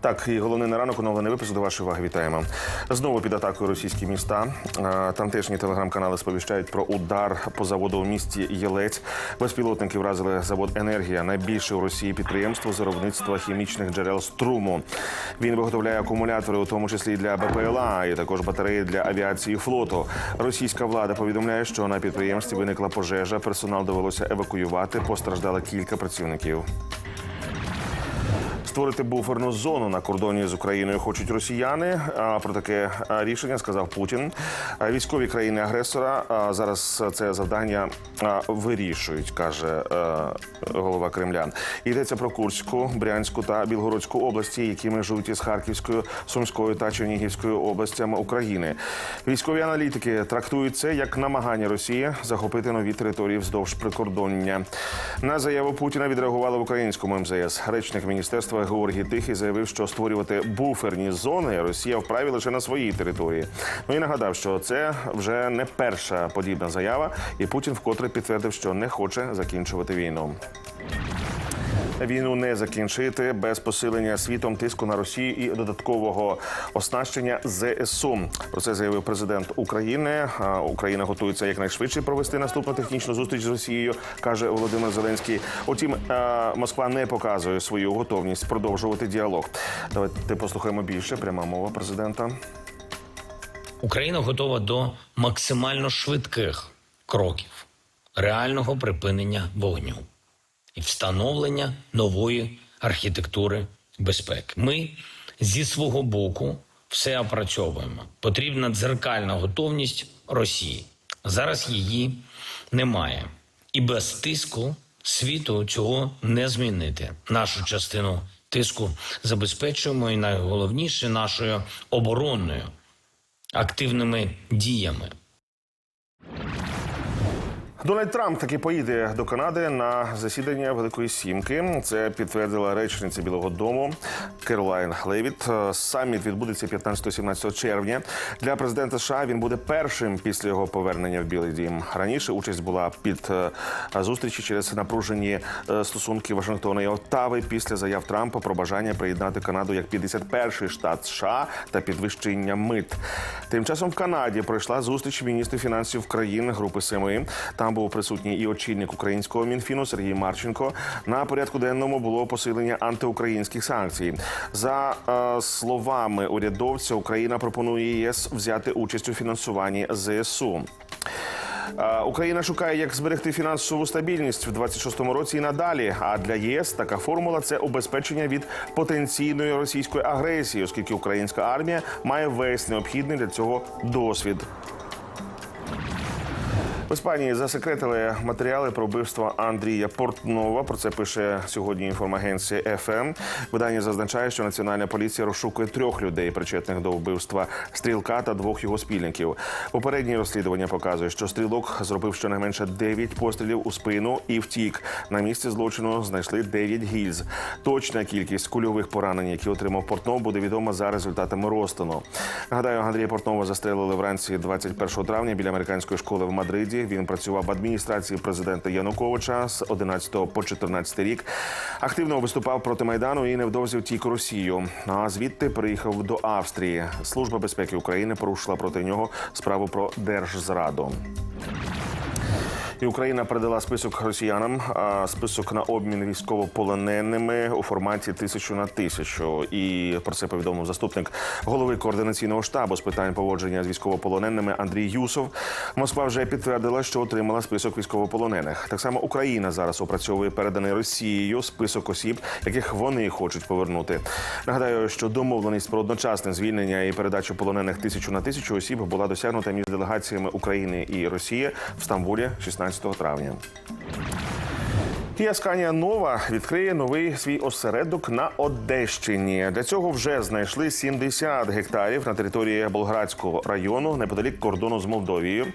Так, і головне на ранок оновлений випуск до вашої уваги. Вітаємо. Знову під атакою російські міста. Тамтешні телеграм-канали сповіщають про удар по заводу у місті Єлець. Безпілотники вразили завод Енергія, найбільше у Росії підприємство з виробництва хімічних джерел струму. Він виготовляє акумулятори, у тому числі для БПЛА, і також батареї для авіації флоту. Російська влада повідомляє, що на підприємстві виникла пожежа. Персонал довелося евакуювати. Постраждали кілька працівників. Створити буферну зону на кордоні з Україною хочуть росіяни. Про таке рішення сказав Путін. Військові країни агресора зараз це завдання вирішують, каже голова Кремля. Йдеться про Курську, Брянську та Білгородську області, які межують із Харківською, Сумською та Чернігівською областями України. Військові аналітики трактують це як намагання Росії захопити нові території вздовж прикордоння. На заяву Путіна відреагували в українському МЗС. Речник міністерства Георгій Тихий заявив, що створювати буферні зони Росія вправі лише на своїй території. Ну і нагадав, що це вже не перша подібна заява, і Путін вкотре підтвердив, що не хоче закінчувати війну. Війну не закінчити без посилення світом тиску на Росію і додаткового оснащення ЗСУ. Про це заявив президент України. Україна готується якнайшвидше провести наступну технічну зустріч з Росією, каже Володимир Зеленський. Утім, Москва не показує свою готовність продовжувати діалог. Давайте послухаємо більше. Пряма мова президента. Україна готова до максимально швидких кроків реального припинення вогню і встановлення нової архітектури безпеки. Ми зі свого боку все опрацьовуємо. Потрібна дзеркальна готовність Росії. Зараз її немає, і без тиску світу цього не змінити. Нашу частину тиску забезпечуємо, і найголовніше нашою оборонною активними діями. Дональд Трамп таки поїде до Канади на засідання Великої Сімки. Це підтвердила речниця Білого Дому Керолайн Левіт. Саміт відбудеться 15-17 червня. Для президента США він буде першим після його повернення в Білий Дім. Раніше участь була під е, зустрічі через напружені е, стосунки Вашингтона і Оттави після заяв Трампа про бажання приєднати Канаду як 51-й штат США та підвищення мит. Тим часом в Канаді пройшла зустріч міністрів фінансів країн Групи Семи. Там був присутній і очільник українського мінфіну Сергій Марченко. На порядку денному було посилення антиукраїнських санкцій. За е, словами урядовця, Україна пропонує ЄС взяти участь у фінансуванні ЗСУ. Е, Україна шукає, як зберегти фінансову стабільність в 26-му році і надалі. А для ЄС така формула це убезпечення від потенційної російської агресії, оскільки українська армія має весь необхідний для цього досвід. В Іспанії засекретили матеріали про вбивство Андрія Портнова. Про це пише сьогодні інформагенція ФМ. Видання зазначає, що національна поліція розшукує трьох людей, причетних до вбивства стрілка та двох його спільників. Попереднє розслідування показує, що стрілок зробив щонайменше 9 пострілів у спину і втік. На місці злочину знайшли 9 гільз. Точна кількість кульових поранень, які отримав Портнов, буде відома за результатами розтину. Нагадаю, Андрія Портнова застрелили вранці 21 травня біля американської школи в Мадриді. Він працював в адміністрації президента Януковича з 11 по 14 рік. Активно виступав проти майдану і невдовзі втік Росію. А звідти приїхав до Австрії. Служба безпеки України порушила проти нього справу про держзраду. І Україна передала список росіянам, а список на обмін військовополоненими у форматі тисячу на тисячу. І про це повідомив заступник голови координаційного штабу з питань поводження з військовополоненими Андрій Юсов. Москва вже підтвердила, що отримала список військовополонених. Так само Україна зараз опрацьовує переданий Росією список осіб, яких вони хочуть повернути. Нагадаю, що домовленість про одночасне звільнення і передачу полонених тисячу на тисячу осіб була досягнута між делегаціями України і Росії в Стамбулі 16 травня. Кія Сканія Нова відкриє новий свій осередок на Одещині. Для цього вже знайшли 70 гектарів на території Болградського району неподалік кордону з Молдовією.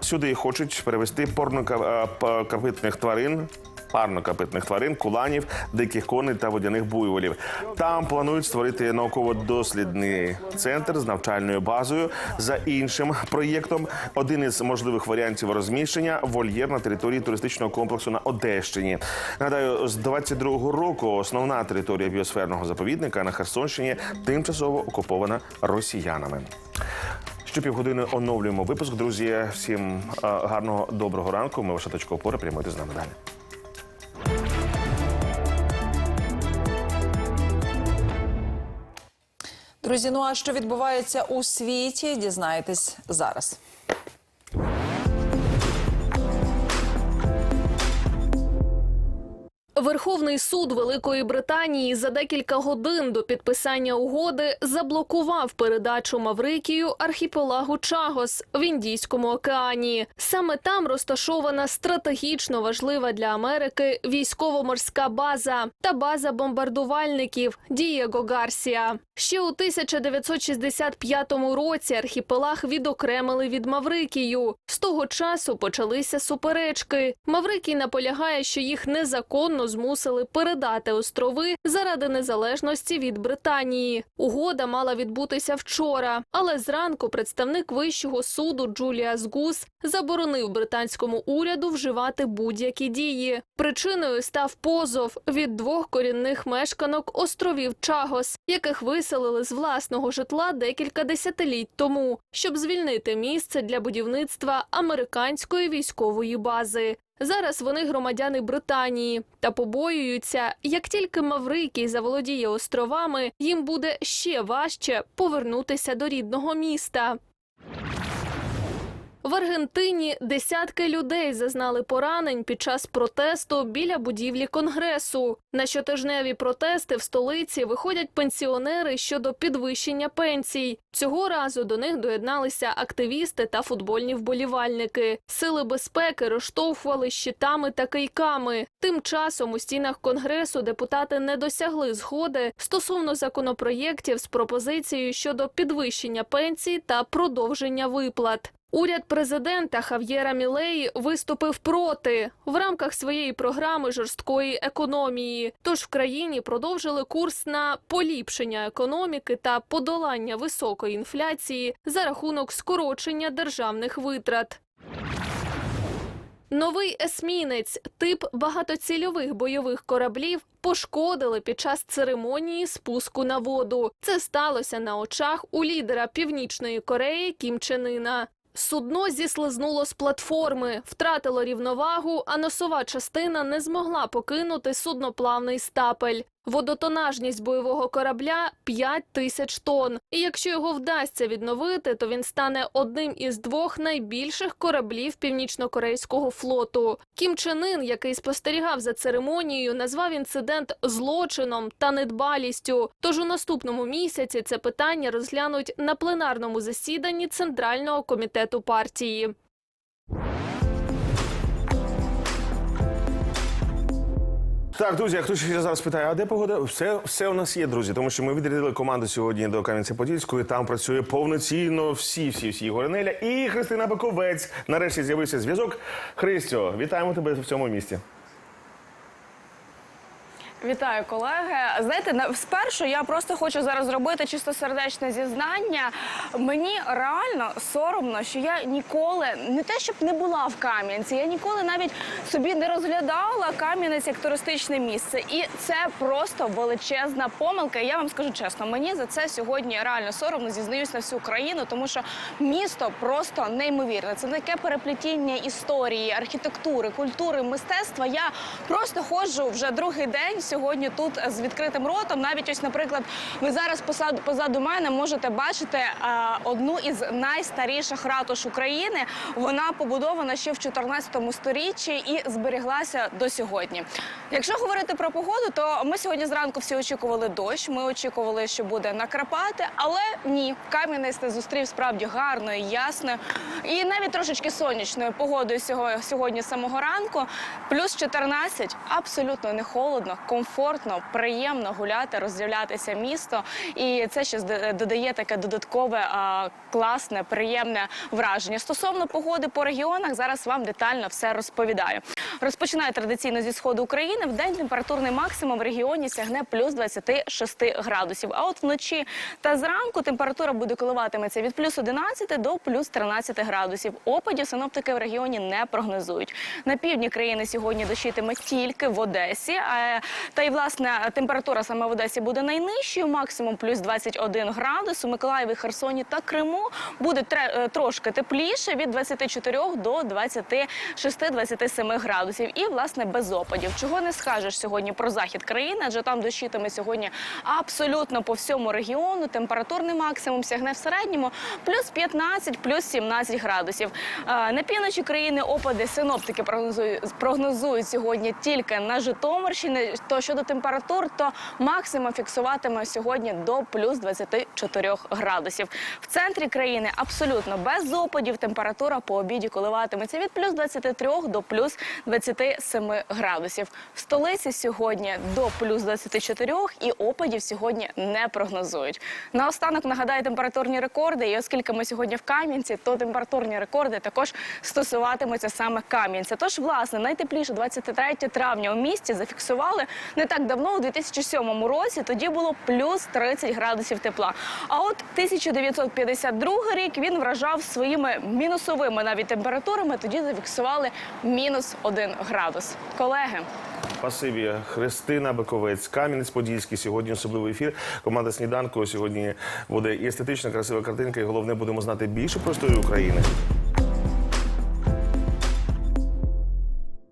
Сюди хочуть перевести порнокарпитних тварин парнокопитних тварин, куланів, диких коней та водяних буйволів. Там планують створити науково-дослідний центр з навчальною базою. За іншим проєктом, один із можливих варіантів розміщення вольєр на території туристичного комплексу на Одещині. Нагадаю, з 22-го року основна територія біосферного заповідника на Херсонщині тимчасово окупована росіянами. Щопівгодини оновлюємо випуск. Друзі, всім е, гарного доброго ранку. Ми ваша точка опори. Прямуйте з нами далі. Друзі, ну а що відбувається у світі, дізнаєтесь зараз. Верховний суд Великої Британії за декілька годин до підписання угоди заблокував передачу Маврикію архіпелагу Чагос в Індійському океані. Саме там розташована стратегічно важлива для Америки військово-морська база та база бомбардувальників Дієго Гарсія. Ще у 1965 році архіпелаг відокремили від Маврикію. З того часу почалися суперечки. Маврикій наполягає, що їх незаконно змусили передати острови заради незалежності від Британії. Угода мала відбутися вчора, але зранку представник вищого суду Джуліас Гус заборонив британському уряду вживати будь-які дії. Причиною став позов від двох корінних мешканок островів Чагос, яких виселили з власного житла декілька десятиліть тому, щоб звільнити місце для будівництва американської військової бази. Зараз вони громадяни Британії та побоюються, як тільки Маврикій заволодіє островами, їм буде ще важче повернутися до рідного міста. В Аргентині десятки людей зазнали поранень під час протесту біля будівлі конгресу. На щотижневі протести в столиці виходять пенсіонери щодо підвищення пенсій. Цього разу до них доєдналися активісти та футбольні вболівальники. Сили безпеки розштовхували щитами та кийками. Тим часом у стінах конгресу депутати не досягли згоди стосовно законопроєктів з пропозицією щодо підвищення пенсій та продовження виплат. Уряд президента Хав'єра Мілеї виступив проти в рамках своєї програми жорсткої економії. Тож в країні продовжили курс на поліпшення економіки та подолання високої інфляції за рахунок скорочення державних витрат. Новий есмінець, тип багатоцільових бойових кораблів, пошкодили під час церемонії спуску на воду. Це сталося на очах у лідера Північної Кореї Кім Чен. Судно зіслизнуло з платформи, втратило рівновагу, а носова частина не змогла покинути судноплавний стапель. Водотонажність бойового корабля 5 тисяч тонн. І якщо його вдасться відновити, то він стане одним із двох найбільших кораблів північнокорейського флоту. Кім Чен Ін, який спостерігав за церемонією, назвав інцидент злочином та недбалістю. Тож у наступному місяці це питання розглянуть на пленарному засіданні Центрального комітету партії. Так, друзі, а хтось ще зараз питає, а де погода? Все, все у нас є, друзі, тому що ми відрядили команду сьогодні до Кам'янця-Подільської. Там працює повноцінно всі, всі, всі Горинеля і Христина Баковець. Нарешті з'явився зв'язок. Христю, вітаємо тебе в цьому місті. Вітаю, колеги. Знаєте, на- спершу я просто хочу зараз зробити чистосердечне зізнання. Мені реально соромно, що я ніколи не те, щоб не була в Кам'янці, я ніколи навіть собі не розглядала Кам'янець як туристичне місце. І це просто величезна помилка. І я вам скажу чесно, мені за це сьогодні реально соромно зізнаюсь на всю країну, тому що місто просто неймовірне. Це таке переплетіння історії, архітектури, культури, мистецтва. Я просто ходжу вже другий день сьогодні тут з відкритим ротом. Навіть ось, наприклад, ви зараз позаду, позаду мене можете бачити одну із найстаріших ратуш України. Вона побудована ще в 14 сторіччі і зберіглася до сьогодні. Якщо говорити про погоду, то ми сьогодні зранку всі очікували дощ. Ми очікували, що буде накрапати, але ні, Кам'янець не зустрів справді гарною, ясною і навіть трошечки сонячною погодою сього- сьогодні самого ранку. Плюс 14, абсолютно не холодно, комфортно, приємно гуляти, роздивлятися місто. І це ще додає таке додаткове класне, приємне враження. Стосовно погоди по регіонах, зараз вам детально все розповідаю. Розпочинаю традиційно зі сходу України. В день температурний максимум в регіоні сягне плюс 26 градусів. А от вночі та зранку температура буде коливатиметься від плюс 11 до плюс 13 градусів. Опадів синоптики в регіоні не прогнозують. На півдні країни сьогодні дощитиме тільки в Одесі. Та й власне температура саме в Одесі буде найнижчою, максимум плюс 21 градус. У Миколаєві, Херсоні та Криму буде е, трошки тепліше від 24 до 26-27 градусів. І власне без опадів. Чого не скажеш сьогодні про захід країни, адже там дощитиме сьогодні абсолютно по всьому регіону. Температурний максимум сягне в середньому плюс 15, плюс 17 градусів. Е, На півночі країни опади синоптики прогнозують, сьогодні тільки на Житомирщині. То щодо температур, то максимум фіксуватиме сьогодні до плюс 24 градусів. В центрі країни абсолютно без опадів. Температура по обіді коливатиметься від плюс 23 до плюс 27 градусів. В столиці сьогодні до плюс 24 і опадів сьогодні не прогнозують. Наостанок нагадаю температурні рекорди. І оскільки ми сьогодні в Кам'янці, то температурні рекорди також стосуватимуться саме Кам'янця. Тож, власне, найтепліше 23 травня у місті зафіксували не так давно, у 2007 році. Тоді було плюс 30 градусів тепла. А от 1952 рік він вражав своїми мінусовими навіть температурами. Тоді зафіксували мінус 1 градус. Колеги. Спасибі, Христина Бековець, Кам'янець-Подільський. Сьогодні особливий ефір. Команда сніданку сьогодні буде і естетична, красива картинка. І головне будемо знати більше про історію України.